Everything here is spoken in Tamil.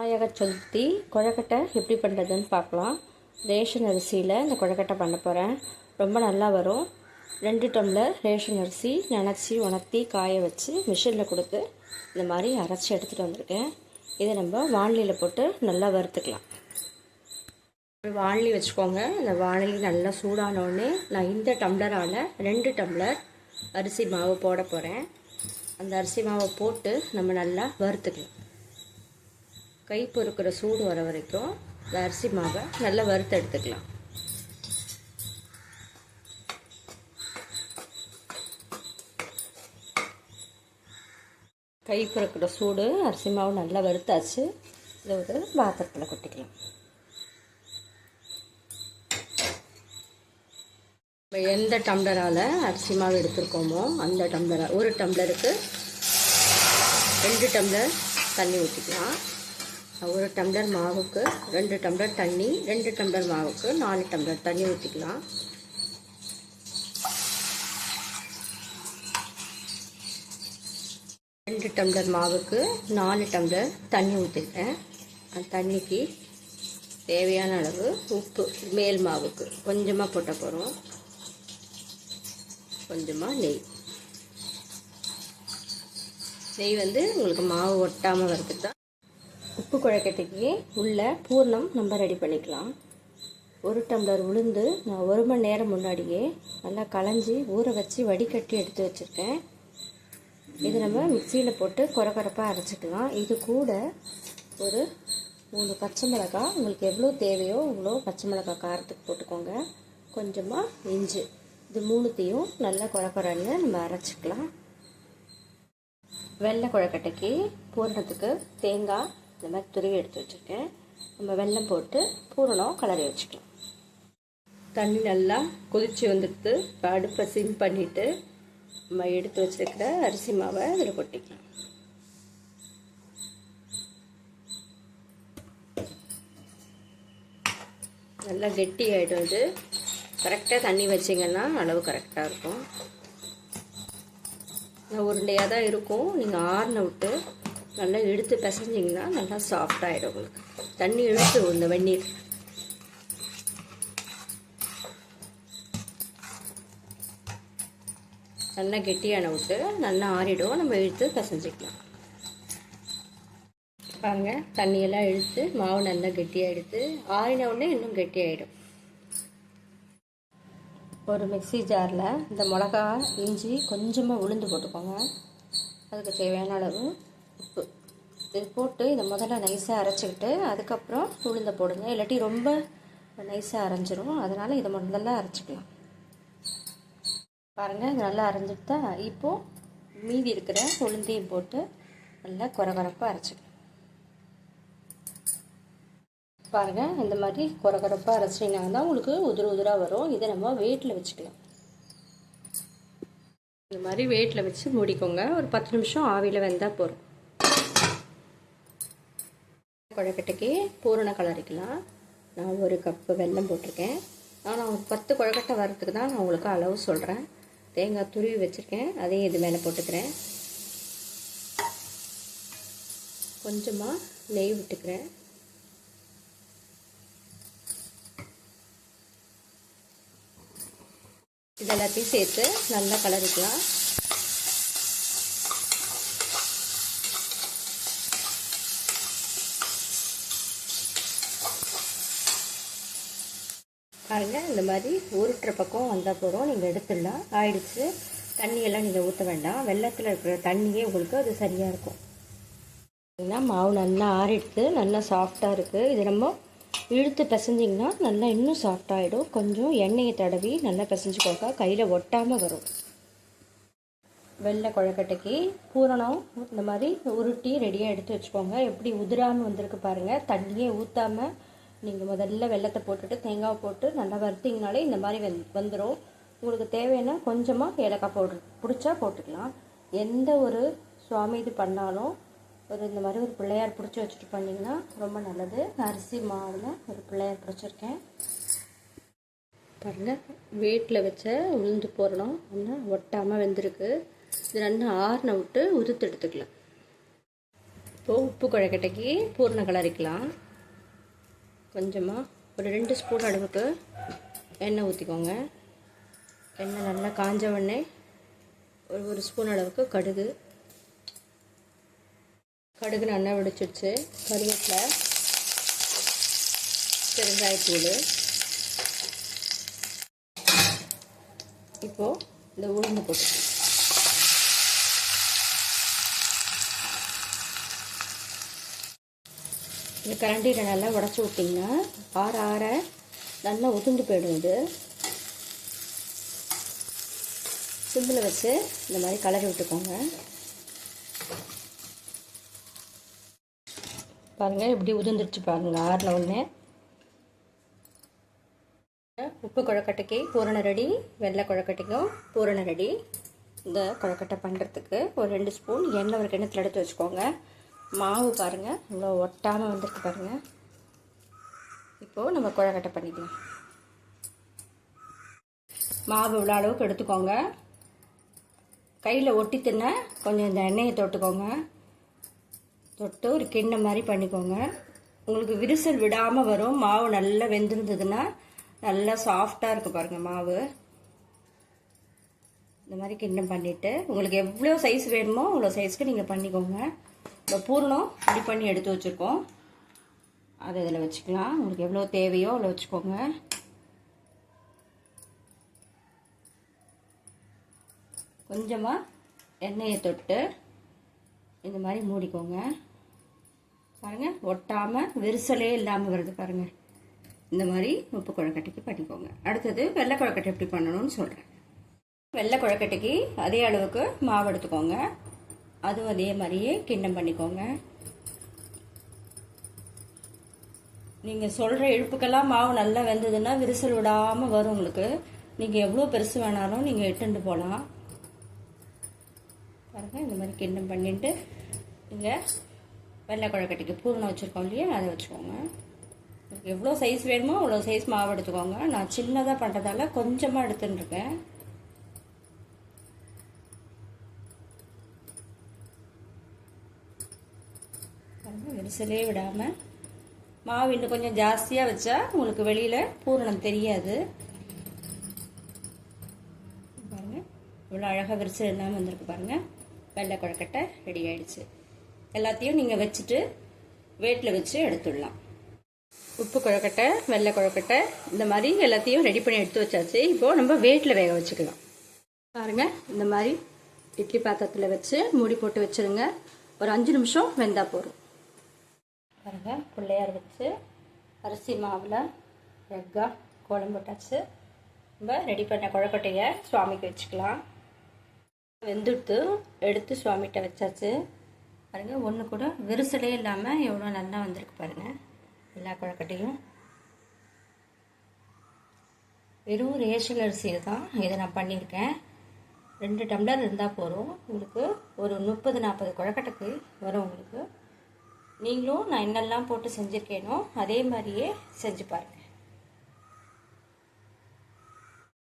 விநாயக சதுர்த்தி கொழக்கட்டை எப்படி பண்ணுறதுன்னு பார்க்கலாம். ரேஷன் அரிசியில் இந்த கொழக்கட்டை பண்ண போகிறேன் ரொம்ப நல்லா வரும். ரெண்டு டம்ளர் ரேஷன் அரிசி நினச்சி உணர்த்தி காய வச்சு மிஷினில் கொடுத்து இந்த மாதிரி அரைச்சி எடுத்துகிட்டு வந்திருக்கேன். இதை நம்ம வானிலையில் போட்டு நல்லா வறுத்துக்கலாம். ஒரு வச்சுக்கோங்க. இந்த வானலி நல்லா சூடானோடனே நான் இந்த டம்ளரால் ரெண்டு டம்ளர் அரிசி மாவு போட போகிறேன் அந்த அரிசி மாவை போட்டு நம்ம நல்லா வறுத்துக்கலாம். கை பொறுக்கிற சூடு வர வரைக்கும் இந்த அரிசி மாவை நல்லா வறுத்து எடுத்துக்கலாம். கை பொறுக்கிற சூடு அரிசி மாவு நல்லா வறுத்தாச்சு. இதை ஒரு பாத்திரத்தில் கொட்டிக்கலாம். இப்போ எந்த டம்ளரால் அரிசி மாவு எடுத்துருக்கோமோ அந்த டம்ளரை ஒரு டம்ளருக்கு ரெண்டு டம்ளர் தண்ணி ஊற்றிக்கலாம் ஒரு டம்ளர் மாவுக்கு ரெண்டு டம்ளர் தண்ணி ரெண்டு டம்ளர் மாவுக்கு நாலு டம்ளர் தண்ணி ஊற்றிக்கலாம் ரெண்டு டம்ளர் மாவுக்கு நாலு டம்ளர் தண்ணி ஊற்றிருக்கேன் அந்த தண்ணிக்கு தேவையான அளவு உப்பு மேல் மாவுக்கு. கொஞ்சமாக போட்ட போகிறோம் கொஞ்சமாக நெய். நெய் வந்து உங்களுக்கு மாவு ஒட்டாமல் வரதுக்கு தான் உப்பு குழக்கட்டைக்கு உள்ள பூர்ணம் நம்ம ரெடி பண்ணிக்கலாம். ஒரு டம்ளர் உளுந்து நான் ஒரு மணி நேரம் முன்னாடியே நல்லா களைஞ்சி ஊற வச்சு வடிகட்டி எடுத்து வச்சுருக்கேன். இது நம்ம மிக்சியில் போட்டு குறக்குறப்பாக அரைச்சிக்கலாம். இது கூட ஒரு மூணு பச்சை மிளகாய். உங்களுக்கு எவ்வளோ தேவையோ அவ்வளோ பச்சை மிளகாய் காரத்துக்கு போட்டுக்கோங்க. கொஞ்சமாக இஞ்சி. இது மூணுத்தையும் நல்லா குறக்குறன்னு நம்ம அரைச்சிக்கலாம். வெள்ளை குழக்கட்டைக்கு பூரணத்துக்கு தேங்காய் இந்த மாதிரி துருவி எடுத்து வச்சுருக்கேன். நம்ம வெல்லம் போட்டு பூரணம் கலரி வச்சுக்கலாம். தண்ணி நல்லா கொதிச்சு வந்துடுது. இப்போ அடுப்பை சிம் பண்ணிவிட்டு நம்ம எடுத்து வச்சுருக்கிற அரிசி மாவை அதில் கொட்டிக்கலாம். நல்லா கெட்டி ஆகிடும் இது. கரெக்டாக தண்ணி வச்சிங்கன்னா அளவு கரெக்டாக இருக்கும். உருண்டையாக தான் இருக்கும். நீங்கள் ஆறின விட்டு நல்லா எடுத்து பிசைஞ்சிங்கன்னா நல்லா சாஃப்டாகிடும் உங்களுக்கு. தண்ணி இழுத்து இந்த வெந்நீர். நல்லா கெட்டியான விட்டு நல்லா ஆறிடும். நம்ம இழுத்து பிசைஞ்சிக்கலாம். பாருங்க தண்ணியெல்லாம் இழுத்து மாவு நல்லா கெட்டியாக எடுத்து ஆறின உடனே இன்னும் கெட்டியாகிடும் ஒரு மிக்சி ஜாரில் இந்த மிளகா இஞ்சி கொஞ்சமாக உளுந்து போட்டுக்கோங்க. அதுக்கு தேவையான அளவு உப்பு இது போட்டு இதை முதல்ல நைஸாக அரைச்சிக்கிட்டு அதுக்கப்புறம் உளுந்த போடுங்க. இல்லாட்டி ரொம்ப நைஸாக அரைஞ்சிரும். அதனால் இதை முதல்ல அரைச்சிக்கலாம். பாருங்கள் இது நல்லா அரைஞ்சிட்டு இப்போது மீதி இருக்கிற உளுந்தையும் போட்டு நல்லா குறகுறப்பாக அரைச்சிக்கலாம். பாருங்கள் இந்த மாதிரி குறகுறப்பாக அரைச்சிங்கன்னா தான் உங்களுக்கு உதிர உதிராக வரும். இதை நம்ம வெயிட்டில் வச்சுக்கலாம். இந்த மாதிரி வெயிட்டில் வச்சு மூடிக்கோங்க. ஒரு பத்து நிமிஷம் ஆவியில் வெந்தால் போகிறோம் கொழக்கட்டைக்கு பூரண கலரிக்கலாம் நான் ஒரு கப்பு வெல்லம் போட்டிருக்கேன். நான் ஒரு பத்து கொழக்கட்டை வரத்துக்கு தான் நான் உங்களுக்கு அளவு சொல்கிறேன் தேங்காய் துருவி வச்சுருக்கேன். அதையும் இது மேலே போட்டுக்கிறேன். கொஞ்சமாக நெய் விட்டுக்கிறேன். இது எல்லாத்தையும் சேர்த்து நல்லா கலரிக்கலாம். பாருங்கள் இந்த மாதிரி உருட்டுற பக்கம் வந்தால் போதும். நீங்கள் எடுத்துடலாம். ஆயிடுச்சு. தண்ணியெல்லாம் நீங்கள் ஊற்ற வேண்டாம். வெள்ளத்தில் இருக்கிற தண்ணியே உங்களுக்கு அது சரியாக இருக்கும். பார்த்தீங்கன்னா மாவு நல்லா ஆறிடுத்து நல்லா சாஃப்டாக இருக்குது இது நம்ம இழுத்து பிசைஞ்சிங்கன்னா நல்லா இன்னும் சாஃப்டாகிடும் கொஞ்சம் எண்ணெயை தடவி நல்லா பிசைஞ்சுக்கோங்க. கையில் ஒட்டாமல் வரும். வெள்ளை கொழக்கட்டைக்கு பூரணம் இந்த மாதிரி உருட்டி ரெடியாக எடுத்து வச்சுக்கோங்க. எப்படி உதிராமல் வந்திருக்கு பாருங்கள் தண்ணியே ஊற்றாமல் நீங்கள் முதல்ல வெள்ளத்தை போட்டுட்டு தேங்காய் போட்டு நல்லா வறுத்திங்கனாலே இந்த மாதிரி வெந் வந்துடும் உங்களுக்கு தேவைன்னா கொஞ்சமாக ஏலக்காய் பவுட்ரு பிடிச்சா போட்டுக்கலாம். எந்த ஒரு சுவாமி இது பண்ணாலும் ஒரு இந்த மாதிரி ஒரு பிள்ளையார் பிடிச்சி வச்சுட்டு பண்ணிங்கன்னா ரொம்ப நல்லது. அரிசி மாவில் ஒரு பிள்ளையார் பிடிச்சிருக்கேன். பாருங்கள் வீட்டில் வச்ச உளுந்து போடணும். ஒன்று ஒட்டாமல் வெந்திருக்கு. இது ரெண்டு ஆறுன விட்டு உதுத்து எடுத்துக்கலாம். இப்போது உப்பு குழக்கட்டைக்கு பூர்ண கலரிக்கலாம். கொஞ்சமாக ஒரு ரெண்டு ஸ்பூன் அளவுக்கு எண்ணெய் ஊற்றிக்கோங்க எண்ணெய் நல்லா காஞ்ச உடனே ஒரு ஒரு ஸ்பூன் அளவுக்கு கடுகு. கடுகு நல்லா வெடிச்சிடுச்சு. கருவேப்பிலை. பெருங்காயத்தூள் இப்போது இந்த உளுந்து போட்டு இந்த கரண்டியில் நல்லா உடச்சி விட்டிங்கன்னா ஆற ஆற நல்லா உதிர்ந்து போயிடும் இது. சிம்பிளை வச்சு இந்த மாதிரி கலரி விட்டுக்கோங்க. பாருங்கள் எப்படி உதிர்ந்துருச்சு பாருங்கள் ஆறின ஒன்று உப்பு குழக்கட்டைக்கு பூரண ரெடி வெள்ளை குழக்கட்டைக்கும் பூரண ரெடி. இந்த குழக்கட்டை பண்ணுறதுக்கு ஒரு ரெண்டு ஸ்பூன் எண்ணெய் ஒரு கிணத்துல எடுத்து வச்சுக்கோங்க. மாவு பாருங்கள் இவ்வளோ ஒட்டாமல் வந்திருக்கு பாருங்கள் இப்போது நம்ம குழக்கட்டை பண்ணிக்கலாம். மாவு இவ்வளோ அளவுக்கு எடுத்துக்கோங்க. கையில் ஒட்டி தின்ன கொஞ்சம் இந்த எண்ணெயை தொட்டுக்கோங்க. தொட்டு ஒரு கிண்ணம் மாதிரி பண்ணிக்கோங்க. உங்களுக்கு விரிசல் விடாமல் வரும். மாவு நல்லா வெந்திருந்ததுன்னா நல்லா சாஃப்டாக இருக்குது பாருங்கள் மாவு. இந்த மாதிரி கிண்ணம் பண்ணிவிட்டு உங்களுக்கு எவ்வளோ சைஸ் வேணுமோ அவ்வளோ சைஸ்க்கு நீங்கள் பண்ணிக்கோங்க. இப்போ பூர்ணம் ரெடி பண்ணி எடுத்து வச்சுருக்கோம். அதை இதில் வச்சுக்கலாம். உங்களுக்கு எவ்வளோ தேவையோ அவ்வளோ வச்சுக்கோங்க. கொஞ்சமாக எண்ணெயை தொட்டு இந்த மாதிரி மூடிக்கோங்க. பாருங்கள் ஒட்டாமல் விரிசலே இல்லாமல் வருது பாருங்கள் இந்த மாதிரி உப்பு குழக்கட்டைக்கு பண்ணிக்கோங்க. அடுத்தது வெள்ளை குழக்கட்டை எப்படி பண்ணணும்னு சொல்கிறேன் வெள்ளை குழக்கட்டைக்கு அதே அளவுக்கு மாவு எடுத்துக்கோங்க. அதுவும் அதே மாதிரியே கிண்ணம் பண்ணிக்கோங்க. நீங்கள் சொல்கிற இழுப்புக்கெல்லாம் மாவு நல்லா வெந்ததுன்னா விரிசல் விடாமல் வரும் உங்களுக்கு. நீங்கள் எவ்வளோ பெருசு வேணாலும் நீங்கள் எட்டுண்டு போகலாம் பாருங்கள் இந்த மாதிரி கிண்ணம் பண்ணிட்டு நீங்கள் வெள்ளை குழக்கட்டைக்கு பூரணம் வச்சுருக்கோம் இல்லையா? அதை வச்சுக்கோங்க. உங்களுக்கு எவ்வளோ சைஸ் வேணுமோ அவ்வளோ சைஸ் மாவு எடுத்துக்கோங்க. நான் சின்னதாக பண்ணுறதால கொஞ்சமாக எடுத்துட்டுருக்கேன் விரிசலே விடாமல் மாவு இன்னும் கொஞ்சம் ஜாஸ்தியாக வச்சா உங்களுக்கு வெளியில் பூரணம் தெரியாது. பாருங்கள் இவ்வளோ அழகாக விரிசல் இல்லாமல் வந்திருக்கு பாருங்கள் வெள்ளை குழக்கட்டை ரெடி ஆயிடுச்சு. எல்லாத்தையும் நீங்கள் வச்சுட்டு வேட்டில் வச்சு எடுத்துடலாம். உப்பு குழக்கட்டை வெள்ளை குழக்கட்டை இந்த மாதிரி எல்லாத்தையும் ரெடி பண்ணி எடுத்து வச்சாச்சு. இப்போது நம்ம வேட்டில் வேக வச்சுக்கலாம். பாருங்கள் இந்த மாதிரி இட்லி பாத்திரத்தில் வச்சு மூடி போட்டு வச்சுருங்க. ஒரு அஞ்சு நிமிஷம் வெந்தால் போதும். பாருங்கள் பிள்ளையார் வச்சு அரிசி மாவில் எக்காக கோலம் விட்டாச்சு நம்ம ரெடி பண்ண குழக்கட்டையை சுவாமிக்கு வச்சுக்கலாம். வெந்துட்டு எடுத்து சுவாமிகிட்ட வச்சாச்சு. பாருங்கள் ஒன்று கூட விரிசலே இல்லாமல் எவ்வளோ நல்லா வந்திருக்கு பாருங்கள் எல்லா குழக்கட்டையும். வெறும் ரேஷன் அரிசியில் தான் இதை நான் பண்ணியிருக்கேன். ரெண்டு டம்ளர் இருந்தால் போதும். உங்களுக்கு ஒரு முப்பது நாற்பது குழக்கட்டைக்கு வரும் உங்களுக்கு. நீங்களும் நான் என்னெல்லாம் போட்டு செஞ்சுருக்கேனோ அதே மாதிரியே செஞ்சு பாருங்கள்